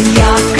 Я